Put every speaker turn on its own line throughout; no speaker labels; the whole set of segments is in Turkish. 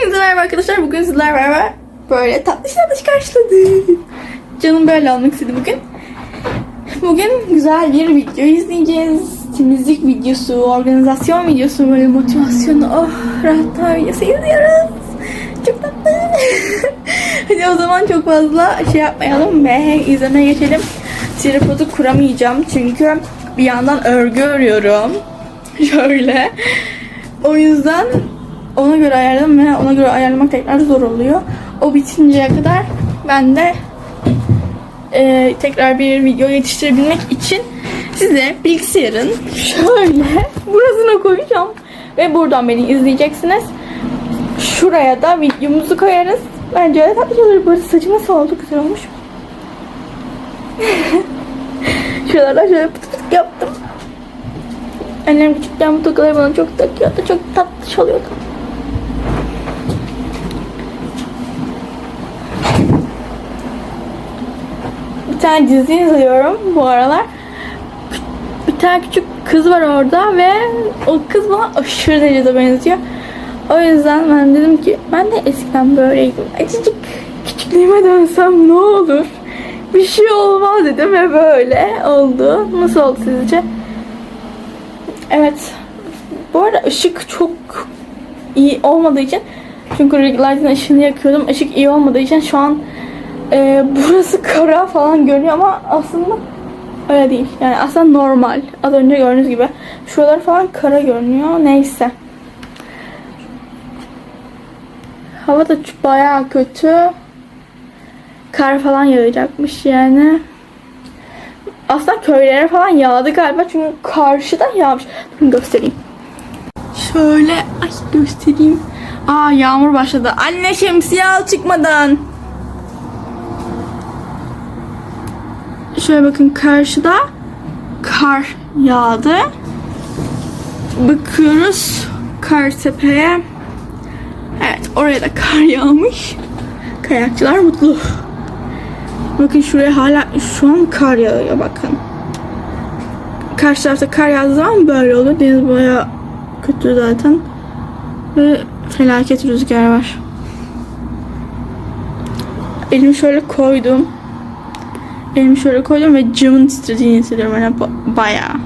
Hepinize merhaba arkadaşlar. Bugün sizler beraber böyle tatlış tatlış karşıladık. Canım böyle olmak istedi bugün. Bugün güzel bir video izleyeceğiz. Temizlik videosu, organizasyon videosu, böyle motivasyonu, oh rahatlama videosu izliyoruz. Çok tatlı. Hadi o zaman çok fazla şey yapmayalım ve izlemeye geçelim. Tripodu kuramayacağım çünkü bir yandan örgü örüyorum. Şöyle. O yüzden ona göre ayarladım ve ona göre ayarlamak tekrar zor oluyor. O bitinceye kadar ben de e, tekrar bir video yetiştirebilmek için size bilgisayarın şöyle burasına koyacağım. Ve buradan beni izleyeceksiniz. Şuraya da videomuzu koyarız. Bence öyle tatlı olur. Bu arada saçım nasıl oldu? Güzel olmuş. Şuralardan şöyle pıt pıt yaptım. Annem küçükken bu tokaları bana çok takıyordu. Çok tatlı çalıyordu. Tane dizi izliyorum bu aralar. Bir tane küçük kız var orada ve o kız bana aşırı derecede benziyor. O yüzden ben dedim ki ben de eskiden böyleydim. Azıcık küçüklüğüme dönsem ne olur? Bir şey olmaz dedim ve böyle oldu. Nasıl oldu sizce? Evet. Bu arada ışık çok iyi olmadığı için çünkü reglerden ışığını yakıyordum. Işık iyi olmadığı için şu an e, burası kara falan görünüyor ama aslında öyle değil. Yani aslında normal. Az önce gördüğünüz gibi. Şuralar falan kara görünüyor. Neyse. Hava da bayağı kötü. Kar falan yağacakmış yani. Aslında köylere falan yağdı galiba çünkü karşıda yağmış. Bakın göstereyim. Şöyle ay göstereyim. Aa yağmur başladı. Anne şemsiye al çıkmadan. Şöyle bakın karşıda kar yağdı. Bakıyoruz Kartepe'ye. Evet oraya da kar yağmış. Kayakçılar mutlu. Bakın şuraya hala şu an kar yağıyor bakın. Karşı tarafta kar yağdığı zaman böyle olur. Deniz baya kötü zaten. Ve felaket rüzgar var. Elimi şöyle koydum. Elimi şöyle koydum ve camın titrediğini hissediyorum. Yani ba- bayağı.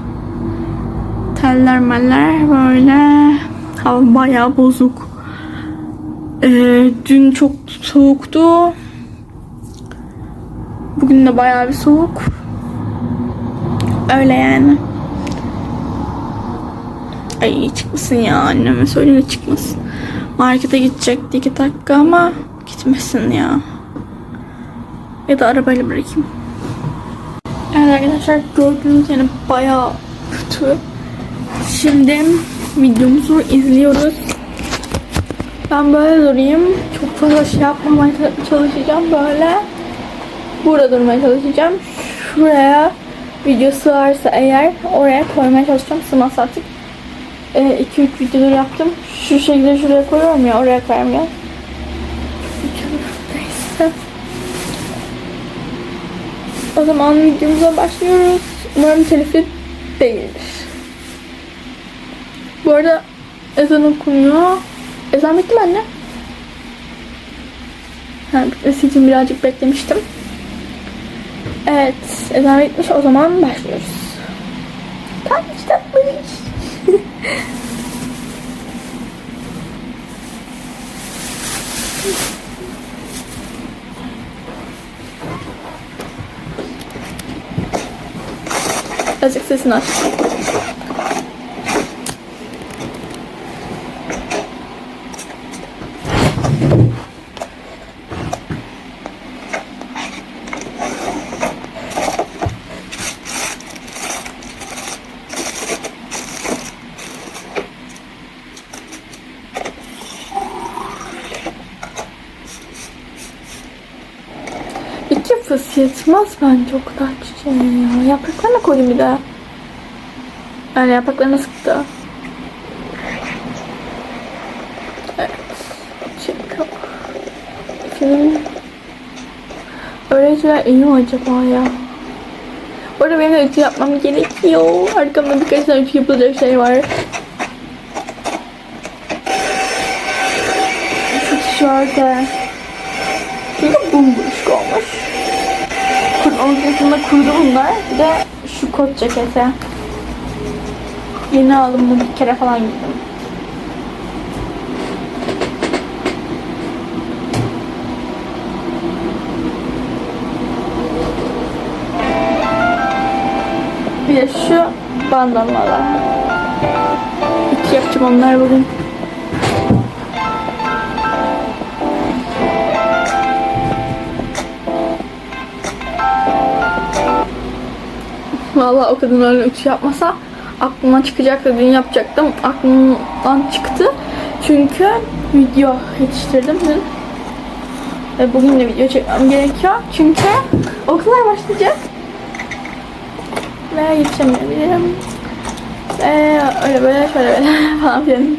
Teller meller böyle. Hava bayağı bozuk. Ee, dün çok soğuktu. Bugün de bayağı bir soğuk. Öyle yani. Ay çıkmasın ya anneme söyle çıkmasın. Markete gidecekti iki dakika ama gitmesin ya. Ya da arabayla bırakayım. Evet arkadaşlar gördüğünüz yani bayağı kötü. Şimdi videomuzu izliyoruz. Ben böyle durayım. Çok fazla şey yapmamaya çalışacağım böyle. Burada durmaya çalışacağım. Şuraya video sığarsa eğer oraya koymaya çalışacağım. Sığmazsa artık 2-3 videodur yaptım. Şu şekilde şuraya koyuyorum ya oraya koyamıyorum. O zaman videomuza başlıyoruz. Umarım telifi değildir. Bu arada ezan okunuyor. Ezan bitti mi anne? Ha, bitmesi için birazcık beklemiştim. Evet, ezan bitmiş. O zaman başlıyoruz. Tatlış tatlış. Sesini aç. İki fıs yetmez bence o kadar çiçeğe ya. Yapraklarına koydum bir daha. Yani yapraklarına sıktı. Evet. Yok. Film. Öğrenciler iyi mi acaba ya? Bu arada benim de ütü yapmam gerekiyor. Arkamda birkaç tane ütü yapılacak şey var. tişörte. Çünkü bumburuşuk olmuş. Kurutma makinesinde kurudu bunlar. Bir de şu kot ceketi. Yeni aldım bir kere falan giydim. Bir de şu bandanalar. İki yapacağım onlar bugün. Vallahi o kadın öyle ütü yapmasa aklımdan çıkacaktı. Dün yapacaktım. Aklımdan çıktı. Çünkü video yetiştirdim dün. Ve bugün de video çekmem gerekiyor. Çünkü okullar başlayacak. Ve yetişemeyebilirim. Ve öyle böyle şöyle böyle falan filan.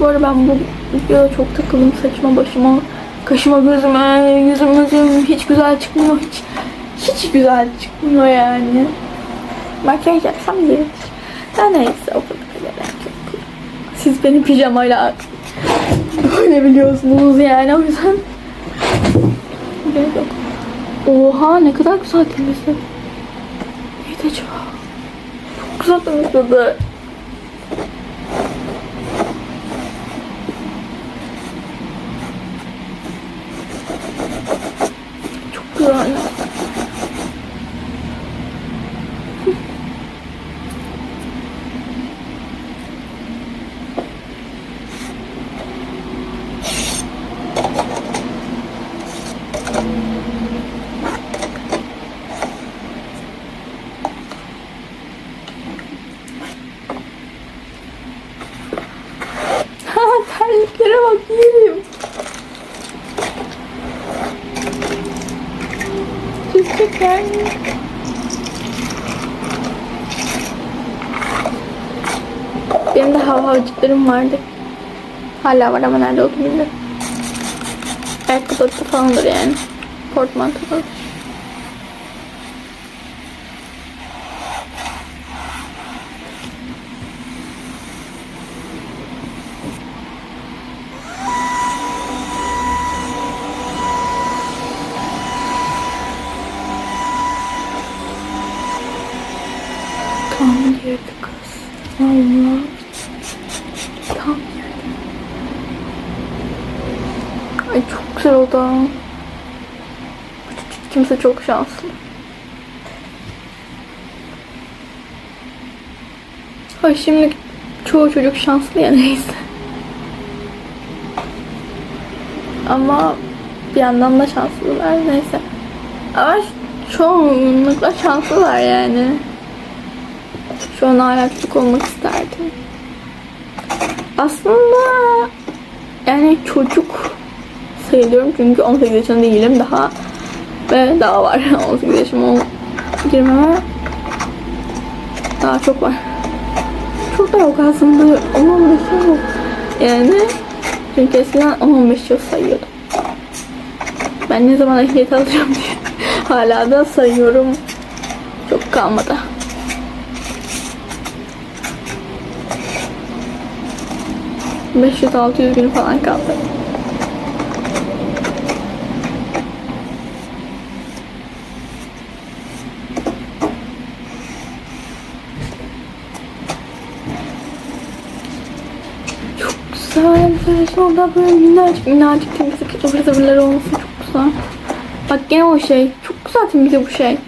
Bu arada ben bu videoda çok takıldım saçma başıma. Kaşıma gözüme, yüzüm yüzüm hiç güzel çıkmıyor. Hiç hiç güzel çıkmıyor yani. Makyaj yapsam gerekir. Ya neyse o kadar gerek yok. Siz beni pijamayla böyle biliyorsunuz yani o yüzden gerek yok. Oha ne kadar güzel temizledi. Neydi acaba? Çok güzel temizledi. Çok güzel. Ha terliklere bak yerim. Çizecekler. Havhavcıklarım vardı. Hala var ama nerede olduğunu bilmiyorum. Ayakkabı falandır yani. Portmanto falan. Tam girdi kız. Allah. Tam girdi. Ay çok güzel oldu. ha. Kimse çok şanslı. Ay şimdi çoğu çocuk şanslı ya neyse. Ama bir yandan da şanslılar neyse. Ama çoğunlukla şanslılar yani. Şu an çocuk olmak isterdim. Aslında yani çocuk sayılıyorum çünkü 18 yaşında değilim daha ve daha var 18 yaşıma ol- girmeme daha çok var. Çok da yok aslında 10-15 yıl yok. Yani çünkü eskiden 10-15 yıl sayıyordum. Ben ne zaman ehliyet alacağım diye hala da sayıyorum. Çok kalmadı. Beş yüz altı yüz gün falan kaldı. Çok Orada böyle minnacık minnacık temizlik ıvır zıvırları olması çok güzel. Bak gene o şey. Çok güzel temizliyor bu şey.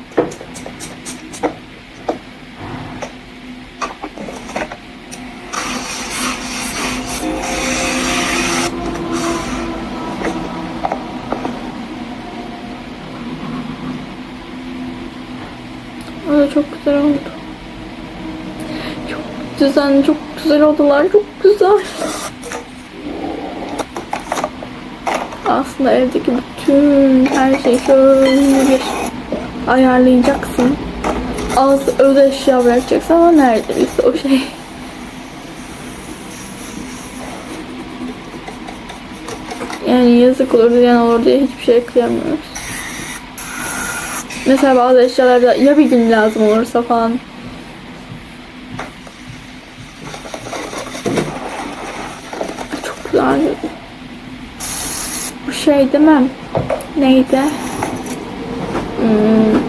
Da çok güzel oldu. Çok düzenli, çok güzel oldular. Çok güzel. Aslında evdeki bütün her şeyi şöyle bir ayarlayacaksın. Az öz eşya bırakacaksın ama neredeyse o şey. Yani yazık olur, yani olur diye hiçbir şey kıyamıyoruz. Mesela bazı eşyalarda ya bir gün lazım olursa falan. güzel. Bu şey mi? Neydi? Hmm,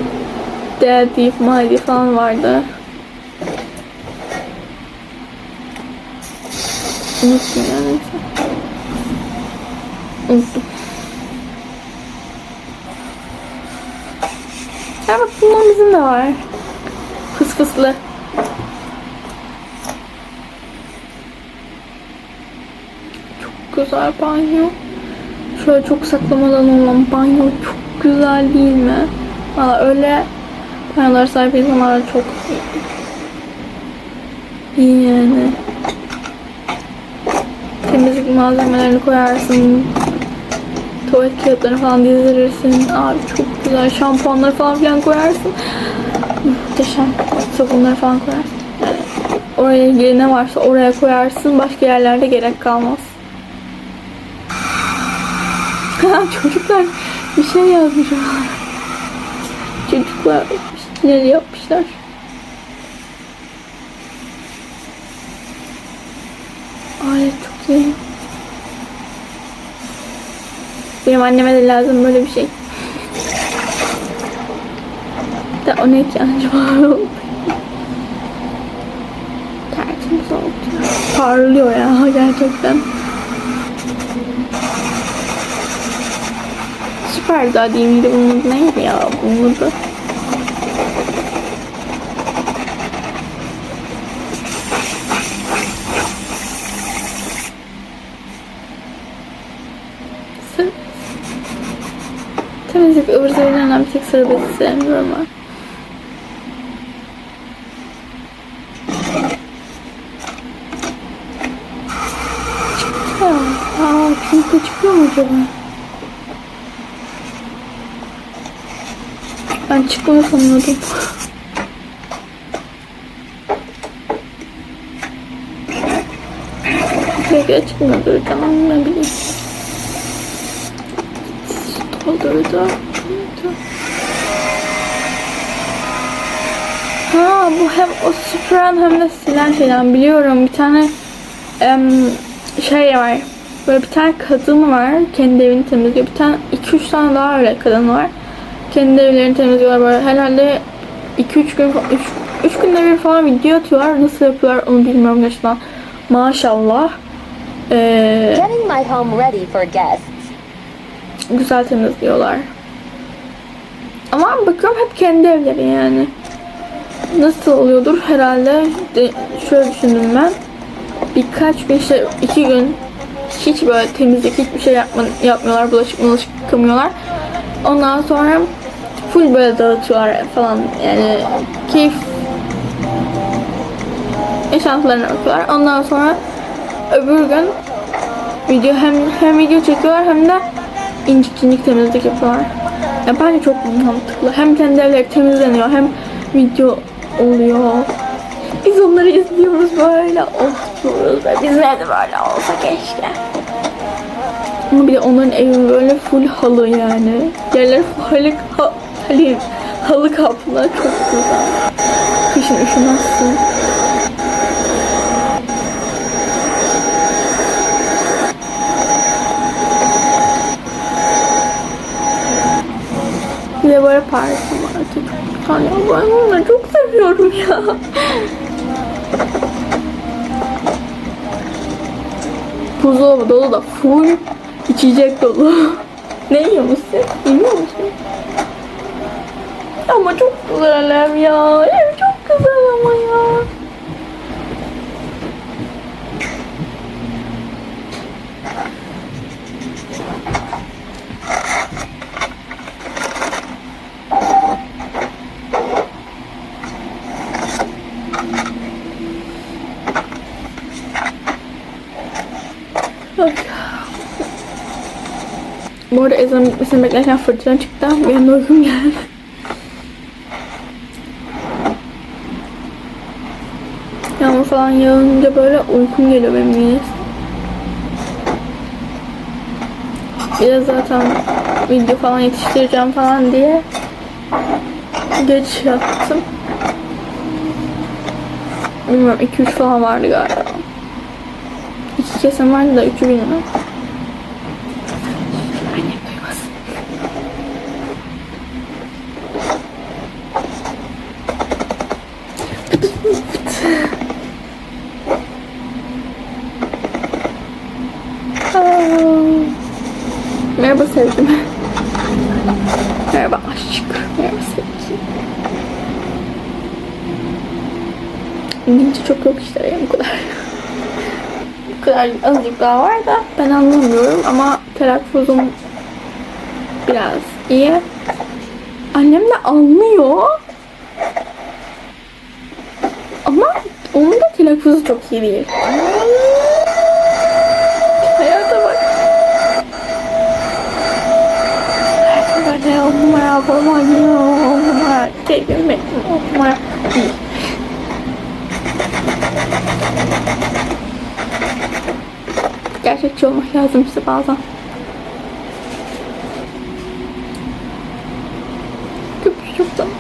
Daddy, Mighty falan vardı. Unuttum ya neyse. Unuttum. Ya bak bundan bizim de var. Fıs fıslı. Çok güzel banyo. Şöyle çok saklamadan olan banyo çok güzel değil mi? Valla öyle banyolar sahip insanlar çok iyi yani. Temizlik malzemelerini koyarsın. Tuvalet kağıtlarını falan dizdirirsin. Abi çok güzel. Şampuanları falan filan koyarsın. Muhteşem. Sabunları falan koyarsın. Oraya ilgili varsa oraya koyarsın. Başka yerlerde gerek kalmaz. Ha, Çocuklar bir şey yazmış. Çocuklar neler yapmışlar. Ay çok iyi. Benim anneme de lazım böyle bir şey. Da ona ihtiyacı var. Tertemiz oldu. Parlıyor ya gerçekten. Süper daha değil miydi bunun adı neydi ya bunun adı? Temizlik ıvır zıvırlarından bir tek sarı bezi sevmiyorum ben. Çıktı. Çıkıyor mu acaba? Çıkmıyor sanıyordum. Belki çıkmıyordur tamam ne bileyim. Doldurdu. Ha bu hem o süpüren hem de silen şeyden biliyorum. Bir tane em, şey var. Böyle bir tane kadın var. Kendi evini temizliyor. Bir tane iki üç tane daha öyle kadın var. Kendi evlerini temizliyorlar böyle. Herhalde 2-3 gün 3 3 günde bir falan video atıyorlar. Nasıl yapıyorlar onu bilmiyorum gerçekten. Maşallah. Ee,
Getting my home ready for guests.
güzel temizliyorlar. Ama bakıyorum hep kendi evleri yani. Nasıl oluyordur herhalde de şöyle düşündüm ben. Birkaç gün işte iki gün hiç böyle temizlik hiçbir şey yapma, yapmıyorlar. Bulaşık bulaşık yıkamıyorlar. Ondan sonra full böyle dağıtıyorlar falan. Yani keyif yaşantılarına bakıyorlar. Ondan sonra öbür gün video hem hem video çekiyorlar hem de incik incik temizlik yapıyorlar. Ya bence çok mantıklı. Hem kendi evleri temizleniyor hem video oluyor. Biz onları izliyoruz böyle oturuyoruz ve bizim evde böyle olsa keşke. Ama bir de onların evi böyle full halı yani. Yerler full halı, ha, halı, kaplı. Çok güzel. Kışın üşümezsin. Bir de böyle parfüm var. Ya. Ben onları çok seviyorum ya. Buzdolabı dolu da full içecek dolu. ne yiyor musun? Yemiyor musun? Güzel ev ya. Ev çok güzel ama ya. Bu arada ezan bitmesini beklerken fırtına çıktı. Benim de uykum geldi. Yağmur falan yağınca böyle uykum geliyor benim niyeyse. Bir de zaten video falan yetiştireceğim falan diye geç yattım. Bilmiyorum 2-3 falan vardı galiba. İki kesim vardı da üçü bilmiyorum. Sevgilim. Merhaba aşk. Merhaba sevgilim. İngilizce çok yok işte yani bu kadar. bu kadar azıcık daha var da ben anlamıyorum ama telaffuzum biraz iyi. Annem de anlıyor. Ama onun da telaffuzu çok iyi değil. Hayata bak. Böyle on numara falan yiyor, on numara kelime, on numara değil. Gerçekçi olmak lazım işte bazen. Köpüş çok tatlı.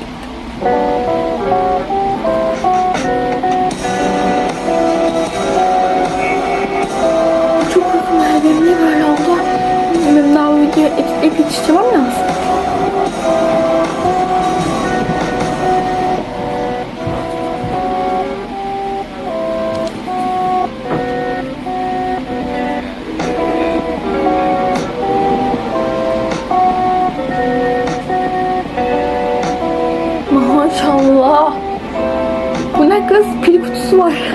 Çok uzun ya. Benim niye böyle oldu? Benim daha bu videoyu editleyip yetiştirmem lazım. Maşallah. Ой.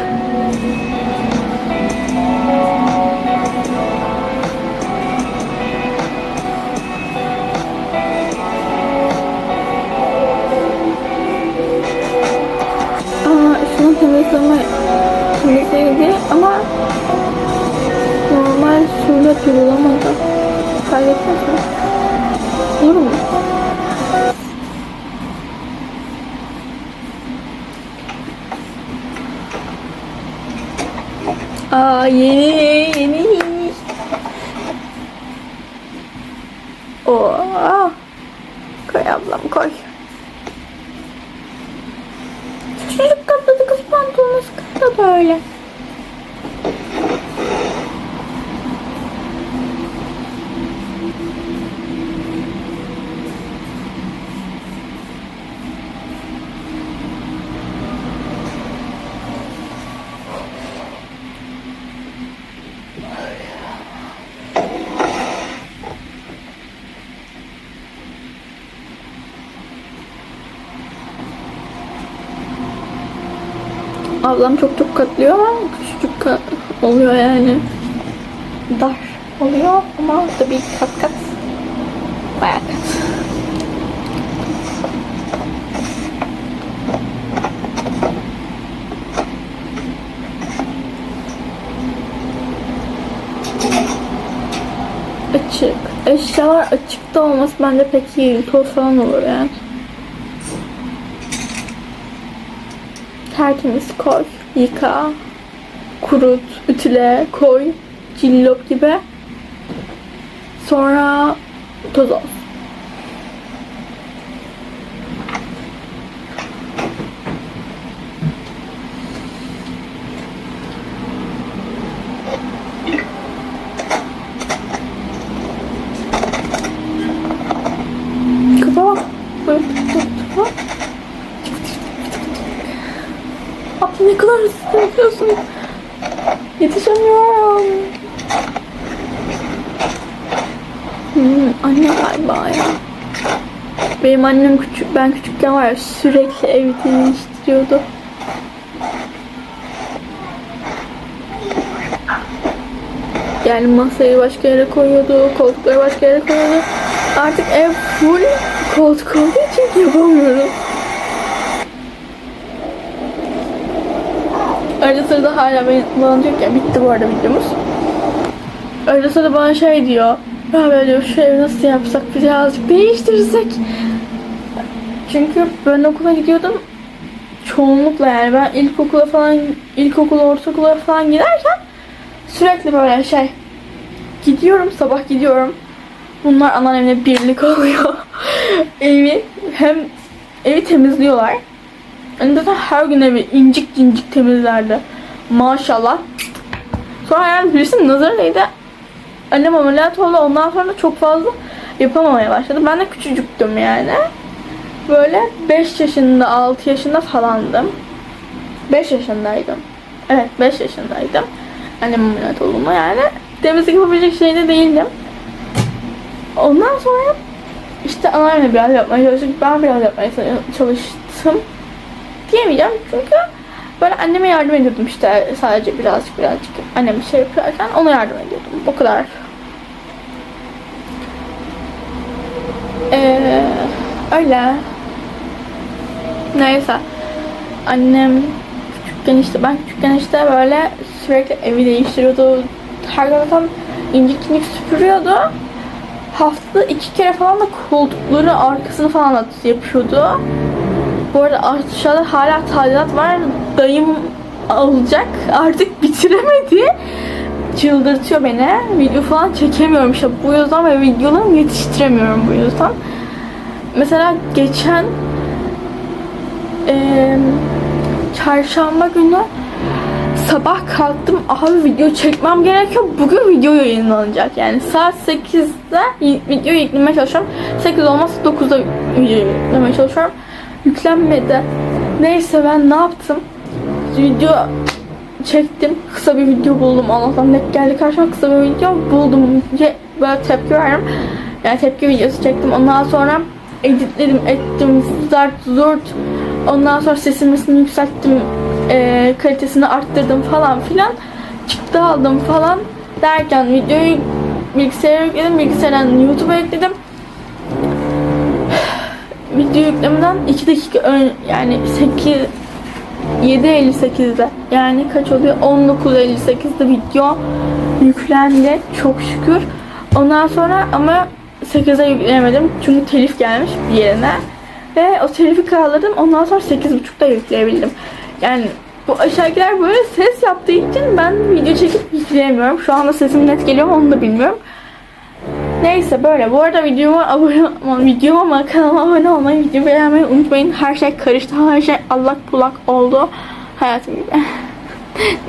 Oo. Koy ablam koy. Küçücük katladı kız pantolonu sıkıntı böyle. Ablam çok çok katlıyor ama küçücük kat oluyor yani. Dar oluyor ama tabii kat kat bayağı kat. Açık. Eşyalar açıkta olması bence pek iyi. Toz falan olur yani. Tertemiz koy, yıka, kurut, ütüle, koy, cillop gibi. Sonra toz olsun. Kıza bak. Böyle tut tut tut. Abi ne yapıyorsun. Yetişemiyorum. Hmm, anne galiba ya. Benim annem küçük, ben küçükken var ya sürekli evi değiştiriyordu. Yani masayı başka yere koyuyordu, koltukları başka yere koyuyordu. Artık ev full koltuk olduğu için yapamıyoruz. Arada sırada hala beni ki "Ya bitti bu arada videomuz. Arada sırada bana şey diyor. Ya diyor şu evi nasıl yapsak birazcık değiştirsek. Çünkü ben okula gidiyordum. Çoğunlukla yani ben ilkokula falan, ilkokula, ortaokula falan giderken sürekli böyle şey gidiyorum sabah gidiyorum. Bunlar anneannemle birlik oluyor. evi hem evi temizliyorlar. Zaten her gün evi incik incik temizlerdi. Maşallah. Sonra yani birisinin nazarıydı. Annem ameliyat oldu. Ondan sonra çok fazla yapamamaya başladı. Ben de küçücüktüm yani. Böyle 5 yaşında, 6 yaşında falandım. 5 yaşındaydım. Evet 5 yaşındaydım. Annem ameliyat olduğunda yani. Temizlik yapabilecek şeyde değildim. Ondan sonra işte anneanne biraz yapmaya çalıştık. Ben biraz yapmaya çalıştım. Diyemeyeceğim çünkü böyle anneme yardım ediyordum işte sadece birazcık birazcık. Annem bir şey yaparken ona yardım ediyordum. O kadar. Ee, öyle. Neyse. Annem küçükken işte ben küçükken işte böyle sürekli evi değiştiriyordu. Her taraftan incik incik süpürüyordu. Haftada iki kere falan da koltukları arkasını falan da yapıyordu. Bu arada aşağıda hala tadilat var. Dayım alacak. Artık bitiremedi. Çıldırtıyor beni. Video falan çekemiyorum işte bu yüzden ve videolarımı yetiştiremiyorum bu yüzden. Mesela geçen eee, çarşamba günü sabah kalktım abi video çekmem gerekiyor. Bugün video yayınlanacak. Yani saat 8'de y- video yüklemeye çalışıyorum. 8 olmazsa 9'da video yüklemeye çalışıyorum. Yüklenmedi. Neyse ben ne yaptım? Video çektim. Kısa bir video buldum. Allah'tan net geldi karşıma kısa bir video buldum. Böyle tepki verdim. Yani tepki videosu çektim. Ondan sonra editledim, ettim, zart zurt. Ondan sonra sesimi yükselttim. eee, kalitesini arttırdım falan filan. Çıktı aldım falan derken videoyu bilgisayara yükledim. Bilgisayardan YouTube'a yükledim. Video yüklemeden 2 dakika ön yani 8 7.58'de yani kaç oluyor? 19.58'de video yüklendi. Çok şükür. Ondan sonra ama 8'e yükleyemedim. Çünkü telif gelmiş bir yerine. Ve o telifi kaldırdım. Ondan sonra 8.30'da yükleyebildim. Yani bu aşağıdakiler böyle ses yaptığı için ben video çekip yükleyemiyorum. Şu anda sesim net geliyor mu onu da bilmiyorum Neyse böyle. Bu arada videoma abone videoma ama kanalıma abone olmayı, videoyu beğenmeyi unutmayın. Her şey karıştı. Her şey allak bullak oldu. Hayatım gibi.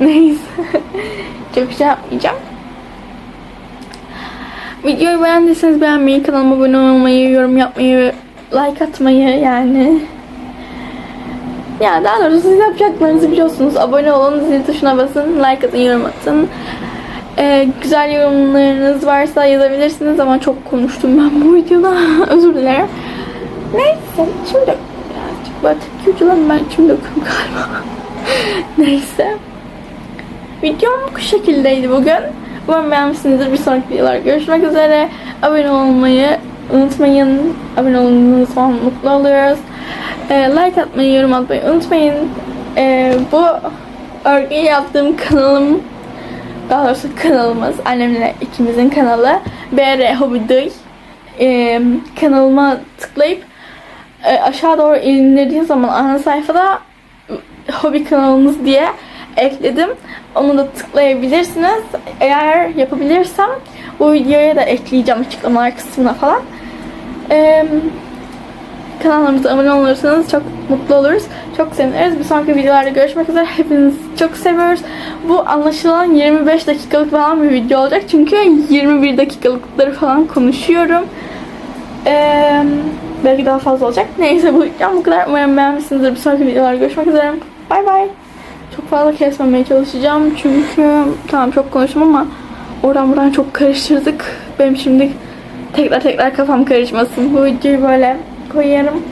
Neyse. Çok şey yapmayacağım. Videoyu beğendiyseniz beğenmeyi, kanalıma abone olmayı, yorum yapmayı, like atmayı yani. Ya daha doğrusu siz yapacaklarınızı biliyorsunuz. Abone olun, zil tuşuna basın, like atın, yorum atın. Ee, güzel yorumlarınız varsa yazabilirsiniz ama çok konuştum ben bu videoda. Özür dilerim. Neyse şimdi birazcık tepki ucularım ben şimdi döküyorum galiba. Neyse. Videom bu şekildeydi bugün. Umarım beğenmişsinizdir. Bir sonraki videolar görüşmek üzere. Abone olmayı unutmayın. Abone olduğunuz zaman mutlu oluyoruz. Ee, like atmayı, yorum atmayı unutmayın. Ee, bu örgüyü yaptığım kanalım daha doğrusu kanalımız annemle ikimizin kanalı BR Hobby ee, kanalıma tıklayıp e, aşağı doğru indirdiğiniz zaman ana sayfada hobi kanalımız diye ekledim. Onu da tıklayabilirsiniz. Eğer yapabilirsem bu videoya da ekleyeceğim açıklamalar kısmına falan. Ee, kanallarımıza abone olursanız çok mutlu oluruz. Çok seviniriz. Bir sonraki videolarda görüşmek üzere. Hepinizi çok seviyoruz. Bu anlaşılan 25 dakikalık falan bir video olacak. Çünkü 21 dakikalıkları falan konuşuyorum. Ee, belki daha fazla olacak. Neyse bu videom bu kadar. Umarım beğenmişsinizdir. Bir sonraki videolarda görüşmek üzere. Bay bay. Çok fazla kesmemeye çalışacağım. Çünkü tamam çok konuştum ama oradan buradan çok karıştırdık. Benim şimdi tekrar tekrar kafam karışmasın. Bu videoyu böyle koyarım.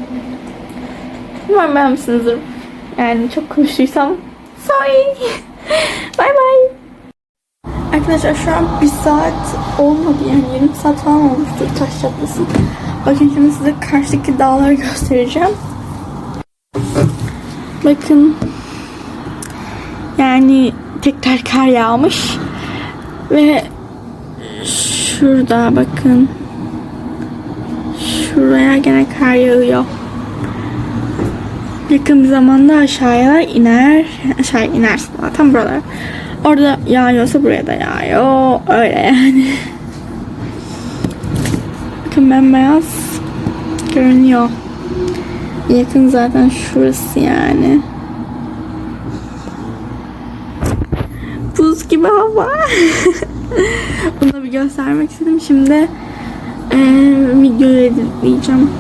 Umarım beğenmişsinizdir. Yani çok konuştuysam sorry. bye bye. Arkadaşlar şu an bir saat olmadı yani yarım saat falan olmuştur taş çatlasın. Bakın şimdi size karşıdaki dağları göstereceğim. Bakın yani tekrar kar yağmış ve şurada bakın şuraya gene kar yağıyor. Yakın bir zamanda aşağıya iner. Aşağı inersin zaten buralar. Orada yağıyorsa buraya da yağıyor. Öyle yani. Bakın bembeyaz görünüyor. Yakın zaten şurası yani. Buz gibi hava. Bunu da bir göstermek istedim. Şimdi eee videoyu editleyeceğim.